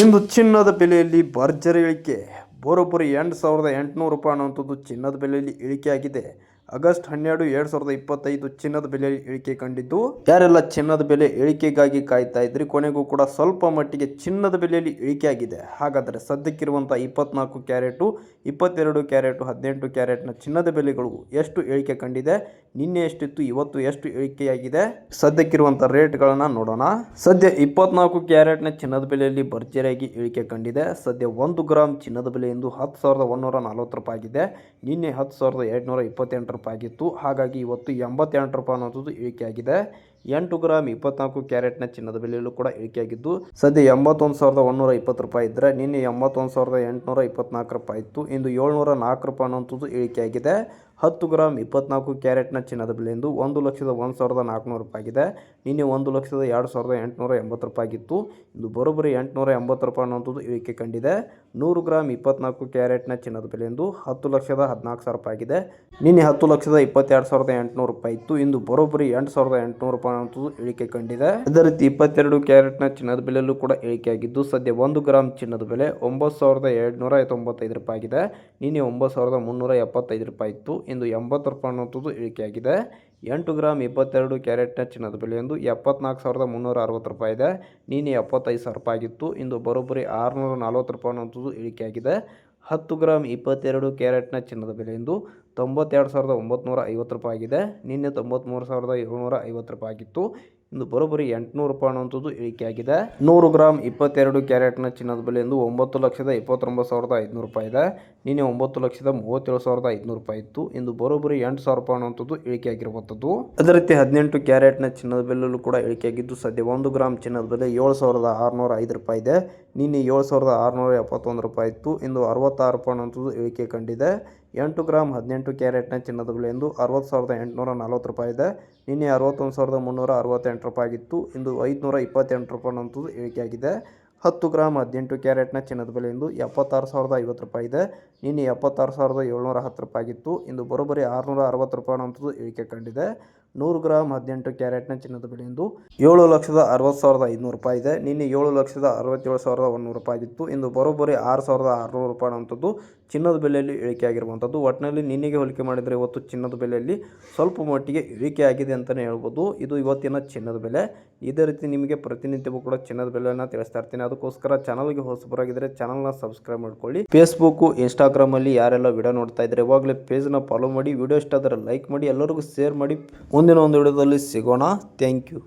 ಇಂದು ಚಿನ್ನದ ಬೆಲೆಯಲ್ಲಿ ಭರ್ಜರಿ ಇಳಿಕೆ. ಬರೋಬ್ಬರಿ ಎಂಟು ಸಾವಿರದ ಎಂಟುನೂರು ರೂಪಾಯಿ ಅನ್ನುವಂಥದ್ದು ಚಿನ್ನದ ಬೆಲೆಯಲ್ಲಿ ಇಳಿಕೆಯಾಗಿದೆ. ಆಗಸ್ಟ್ ಹನ್ನೆರಡು, ಎರಡು ಸಾವಿರದ ಇಪ್ಪತ್ತೈದು ಚಿನ್ನದ ಬೆಲೆ ಇಳಿಕೆ ಕಂಡಿದ್ದು, ಯಾರೆಲ್ಲ ಚಿನ್ನದ ಬೆಲೆ ಇಳಿಕೆಗಾಗಿ ಕಾಯ್ತಾ ಇದ್ರಿ, ಕೊನೆಗೂ ಕೂಡ ಸ್ವಲ್ಪ ಮಟ್ಟಿಗೆ ಚಿನ್ನದ ಬೆಲೆಯಲ್ಲಿ ಇಳಿಕೆ ಆಗಿದೆ ಹಾಗಾದರೆ ಸದ್ಯಕ್ಕಿರುವಂಥ ಇಪ್ಪತ್ನಾಲ್ಕು ಕ್ಯಾರೆಟು, ಇಪ್ಪತ್ತೆರಡು ಕ್ಯಾರೆಟು, ಹದಿನೆಂಟು ಕ್ಯಾರೆಟ್ನ ಚಿನ್ನದ ಬೆಲೆಗಳು ಎಷ್ಟು ಇಳಿಕೆ ಕಂಡಿದೆ? ನಿನ್ನೆ ಎಷ್ಟಿತ್ತು, ಇವತ್ತು ಎಷ್ಟು ಇಳಿಕೆಯಾಗಿದೆ? ಸದ್ಯಕ್ಕಿರುವಂಥ ರೇಟ್ಗಳನ್ನು ನೋಡೋಣ. ಸದ್ಯ ಇಪ್ಪತ್ನಾಲ್ಕು ಕ್ಯಾರೆಟ್ನ ಚಿನ್ನದ ಬೆಲೆಯಲ್ಲಿ ಭರ್ಜರಿಯಾಗಿ ಇಳಿಕೆ ಕಂಡಿದೆ. ಸದ್ಯ ಒಂದು ಗ್ರಾಮ್ ಚಿನ್ನದ ಬೆಲೆ ಎಂದು ಹತ್ತು ಸಾವಿರದ ಒಂದೂರ ನಲವತ್ತು ರೂಪಾಯಿ ಆಗಿದೆ ನಿನ್ನೆ ಹತ್ತು ಸಾವಿರದ ಎರಡುನೂರ ಇಪ್ಪತ್ತೆಂಟು ರೂಪಾಯಿ ಆಗಿತ್ತು. ಹಾಗಾಗಿ ಇವತ್ತು ಎಂಬತ್ತೆಂಟು ರೂಪಾಯಿ ಅನ್ನೋದು ಇಳಿಕೆಯಾಗಿದೆ ಎಂಟು ಗ್ರಾಮ್ ಇಪ್ಪತ್ನಾಲ್ಕು ಕ್ಯಾರೆಟ್ನ ಚಿನ್ನದ ಬೆಲೆಯಲ್ಲೂ ಕೂಡ ಇಳಿಕೆಯಾಗಿದ್ದು, ಸದ್ಯ ಎಂಬತ್ತೊಂದು ಸಾವಿರದ ಒಂದೂರ ಇಪ್ಪತ್ತು ರೂಪಾಯಿ ಇದ್ದರೆ ನಿನ್ನೆ ಎಂಬತ್ತೊಂದು ಸಾವಿರದ ಎಂಟುನೂರ ಇಪ್ಪತ್ನಾಲ್ಕು ರೂಪಾಯಿ ಇತ್ತು. ಇಂದು ಏಳ್ನೂರ ನಾಲ್ಕು ರೂಪಾಯಿ ಅನ್ನೋಂಥದ್ದು ಇಳಿಕೆಯಾಗಿದೆ. ಹತ್ತು ಗ್ರಾಮ್ ಇಪ್ಪತ್ನಾಲ್ಕು ಕ್ಯಾರೆಟ್ನ ಚಿನ್ನದ ಬೆಲೆ ಎಂದು ಒಂದು ಲಕ್ಷದ ಒಂದು ಸಾವಿರದ ನಾಲ್ಕುನೂರು ರೂಪಾಯಿ ಆಗಿದೆ. ನಿನ್ನೆ ಒಂದು ಲಕ್ಷದ ಎರಡು ಸಾವಿರದ ಎಂಟುನೂರ ಎಂಬತ್ತು ರೂಪಾಯಿ ಆಗಿತ್ತು. ಇಂದು ಬರೋಬ್ಬರಿ ಎಂಟುನೂರ ಎಂಬತ್ತು ರೂಪಾಯಿ ಅನ್ನೋಂಥದ್ದು ಇಳಿಕೆ ಕಂಡಿದೆ. ನೂರು ಗ್ರಾಮ್ ಇಪ್ಪತ್ನಾಲ್ಕು ಕ್ಯಾರೆಟ್ನ ಚಿನ್ನದ ಬೆಲೆ ಎಂದು ಹತ್ತು ಲಕ್ಷದ ಹದಿನಾಲ್ಕು ಸಾವಿರ ರೂಪಾಯಿ ಆಗಿದೆ. ನಿನ್ನೆ ಹತ್ತು ಲಕ್ಷದ ಇಪ್ಪತ್ತೆರಡು ಸಾವಿರದ ಎಂಟುನೂರು ರೂಪಾಯಿ ಇತ್ತು. ಇಂದು ಬರೋಬ್ಬರಿ ಎಂಟು ಸಾವಿರದ ಎಂಟುನೂರು ರೂಪಾಯಿ ಅನ್ನೋಂಥದ್ದು ಇಳಿಕೆ ಕಂಡಿದೆ. ಅದೇ ರೀತಿ ಇಪ್ಪತ್ತೆರಡು ಕ್ಯಾರೆಟ್ನ ಚಿನ್ನದ ಬೆಲೆಯಲ್ಲೂ ಕೂಡ ಇಳಿಕೆಯಾಗಿದ್ದು, ಸದ್ಯ ಒಂದು ಗ್ರಾಮ್ ಚಿನ್ನದ ಬೆಲೆ ಒಂಬತ್ತು ಸಾವಿರದ ಎರಡುನೂರ ತೊಂಬತ್ತೈದು ರೂಪಾಯಿ ಆಗಿದೆ ನಿನ್ನೆ ಒಂಬತ್ತು ಸಾವಿರದ ಮುನ್ನೂರ ಎಪ್ಪತ್ತೈದು ರೂಪಾಯಿ ಇತ್ತು ಇಂದು ಎಂಬತ್ತು ರೂಪಾಯಿ ಅನ್ನೋಂಥದ್ದು ಇಳಿಕೆಯಾಗಿದೆ. ಎಂಟು ಗ್ರಾಮ್ ಇಪ್ಪತ್ತೆರಡು ಕ್ಯಾರೆಟ್ನ ಚಿನ್ನದ ಬೆಲೆ ಎಂದು ಎಪ್ಪತ್ನಾಲ್ಕು ಸಾವಿರದ ಮುನ್ನೂರ ಅರವತ್ತು ರೂಪಾಯಿ ಇದೆ ನಿನ್ನೆ ಎಪ್ಪತ್ತೈದು ಸಾವಿರ ರೂಪಾಯಿ ಆಗಿತ್ತು ಇಂದು ಬರೋಬ್ಬರಿ ಆರುನೂರ ನಲ್ವತ್ತು ರೂಪಾಯಿ ಅನ್ನೋಂಥದ್ದು ಇಳಿಕೆಯಾಗಿದೆ. ಹತ್ತು ಗ್ರಾಮ್ ಇಪ್ಪತ್ತೆರಡು ಕ್ಯಾರೆಟ್ನ ಚಿನ್ನದ ಬೆಲೆ ಎಂದು ತೊಂಬತ್ತೆರಡು ಸಾವಿರದ ಒಂಬತ್ನೂರ ಐವತ್ತು ರೂಪಾಯಿ ಆಗಿದೆ. ನಿನ್ನೆ ತೊಂಬತ್ತ್ಮೂರು ಸಾವಿರದ ಏಳ್ನೂರ ಐವತ್ತು ರೂಪಾಯಿ ಆಗಿತ್ತು. ಇಂದು ಬರೋಬ್ಬರಿ ಎಂಟುನೂರು ರೂಪಾಯಿ ಅನ್ನುವಂಥದ್ದು ಇಳಿಕೆಯಾಗಿದೆ ನೂರು ಗ್ರಾಮ್ ಇಪ್ಪತ್ತೆರಡು ಕ್ಯಾರೆಟ್ನ ಚಿನ್ನದ ಬೆಲೆ ಎಂದು ಒಂಬತ್ತು ಲಕ್ಷದ ಇಪ್ಪತ್ತೊಂಬತ್ತು ಸಾವಿರದ ಐದುನೂರು ರೂಪಾಯಿ ಇದೆ. ನಿನ್ನೆ ಒಂಬತ್ತು ಲಕ್ಷದ ಮೂವತ್ತೇಳು ಸಾವಿರದ ಐದುನೂರು ರೂಪಾಯಿ ಇತ್ತು. ಇಂದು ಬರೋಬ್ಬರಿ ಎಂಟು ಸಾವಿರ ರೂಪಾಯಿ ಅನ್ನುವಂಥದ್ದು ಇಳಿಕೆಯಾಗಿರುವಂಥದ್ದು ಅದೇ ರೀತಿ ಹದಿನೆಂಟು ಕ್ಯಾರೆಟ್ನ ಚಿನ್ನದ ಬೆಲೆಯಲ್ಲೂ ಕೂಡ ಇಳಿಕೆಯಾಗಿದ್ದು ಸದ್ಯ ಒಂದು ಗ್ರಾಮ್ ಚಿನ್ನದ ಬೆಲೆ ಏಳು ಸಾವಿರದ ಆರುನೂರ ಐದು ರೂಪಾಯಿ ಇದೆ. ನಿನ್ನೆ ಏಳು ಸಾವಿರದ ಆರುನೂರ ಎಪ್ಪತ್ತೊಂದು ರೂಪಾಯಿ ಇತ್ತು. ಇಂದು ಅರವತ್ತಾರು ರೂಪಾಯಿ ಅನ್ನುವಂಥದ್ದು ಇಳಿಕೆ ಕಂಡಿದೆ. ಎಂಟು ಗ್ರಾಮ್ ಹದಿನೆಂಟು ಕ್ಯಾರೆಟ್ನ ಚಿನ್ನದ ಬೆಲೆ ಎಂದು ಅರವತ್ತು ಸಾವಿರದ ಎಂಟುನೂರ ನಲ್ವತ್ತು ರೂಪಾಯಿ ಇದೆ. ನಿನ್ನೆ ಅರವತ್ತೊಂದು ಸಾವಿರದ ಮುನ್ನೂರ ಅರವತ್ತೆಂಟು ರೂಪಾಯಿ ಆಗಿತ್ತು. ಇಂದು ಐದುನೂರ ಇಪ್ಪತ್ತೆಂಟು ರೂಪಾಯಿ ಅನ್ನೋಂಥದ್ದು ಇಳಿಕೆಯಾಗಿದೆ ಹತ್ತು ಗ್ರಾಮ್ ಹದಿನೆಂಟು ಕ್ಯಾರೆಟ್ನ ಚಿನ್ನದ ಬೆಲೆ ಇಂದು ಎಪ್ಪತ್ತಾರು ಸಾವಿರದ ಐವತ್ತು ರೂಪಾಯಿ ಇದೆ. ನಿನ್ನೆ ಎಪ್ಪತ್ತಾರು ಸಾವಿರದ ಏಳ್ನೂರ ಹತ್ತು ರೂಪಾಯಿ ಆಗಿತ್ತು ಇಂದು ಬರೋಬ್ಬರಿ ಆರುನೂರ ಅರವತ್ತು ರೂಪಾಯಿ ಅನ್ನೋಂಥದ್ದು ಇಳಿಕೆ ಕಂಡಿದೆ. ನೂರು ಗ್ರಾಮ್ ಹದಿನೆಂಟು ಕ್ಯಾರೆಟ್ನ ಚಿನ್ನದ ಬೆಲೆ ಇಂದು ಏಳು ಲಕ್ಷದ ಅರವತ್ತು ಸಾವಿರದ ಐನೂರು ರೂಪಾಯಿ ಇದೆ. ನಿನ್ನೆ ಏಳು ಲಕ್ಷದ ಅರವತ್ತೇಳು ಸಾವಿರದ ಒಂದೂರು ರೂಪಾಯಿ ಆಗಿತ್ತು ಇಂದು ಬರೋಬ್ಬರಿ ಆರು ಸಾವಿರದ ಆರುನೂರು ರೂಪಾಯಿ ಅನ್ನೋಂಥದ್ದು ಚಿನ್ನದ ಬೆಲೆಯಲ್ಲಿ ಇಳಿಕೆ ಆಗಿರುವಂಥದ್ದು. ಒಟ್ಟಿನಲ್ಲಿ ನಿನ್ನೆಗೆ ಹೋಲಿಕೆ ಮಾಡಿದರೆ ಇವತ್ತು ಚಿನ್ನದ ಬೆಲೆಯಲ್ಲಿ ಸ್ವಲ್ಪ ಮಟ್ಟಿಗೆ ಇಳಿಕೆ ಆಗಿದೆ ಅಂತಲೇ ಹೇಳ್ಬೋದು. ಇದು ಇವತ್ತಿನ ಚಿನ್ನದ ಬೆಲೆ. ಇದೇ ರೀತಿ ನಿಮಗೆ ಪ್ರತಿನಿತ್ಯವೂ ಕೂಡ ಚಿನ್ನದ ಬೆಲೆಯನ್ನು ತಿಳಿಸ್ತಾ ಇರ್ತೀನಿ. ಅದಕ್ಕೋಸ್ಕರ ಚಾನಲ್ಗೆ ಹೊಸಬರಾಗಿದ್ದರೆ ಚಾನಲ್ನ ಸಬ್ಸ್ಕ್ರೈಬ್ ಮಾಡ್ಕೊಳ್ಳಿ. ಫೇಸ್ಬುಕ್ ಇನ್ಸ್ಟಾಗ್ರಾಮ್ ಅಲ್ಲಿ ಯಾರೆಲ್ಲ ವಿಡಿಯೋ ನೋಡ್ತಾ ಇದ್ರೆ ಇವಾಗಲೇ ಪೇಜ್ನ ಫಾಲೋ ಮಾಡಿ ವಿಡಿಯೋ ಇಷ್ಟ ಆದರೆ ಲೈಕ್ ಮಾಡಿ, ಎಲ್ಲರಿಗೂ ಶೇರ್ ಮಾಡಿ. ಮುಂದಿನ ಒಂದು ವಿಡಿಯೋದಲ್ಲಿ ಸಿಗೋಣ. Thank you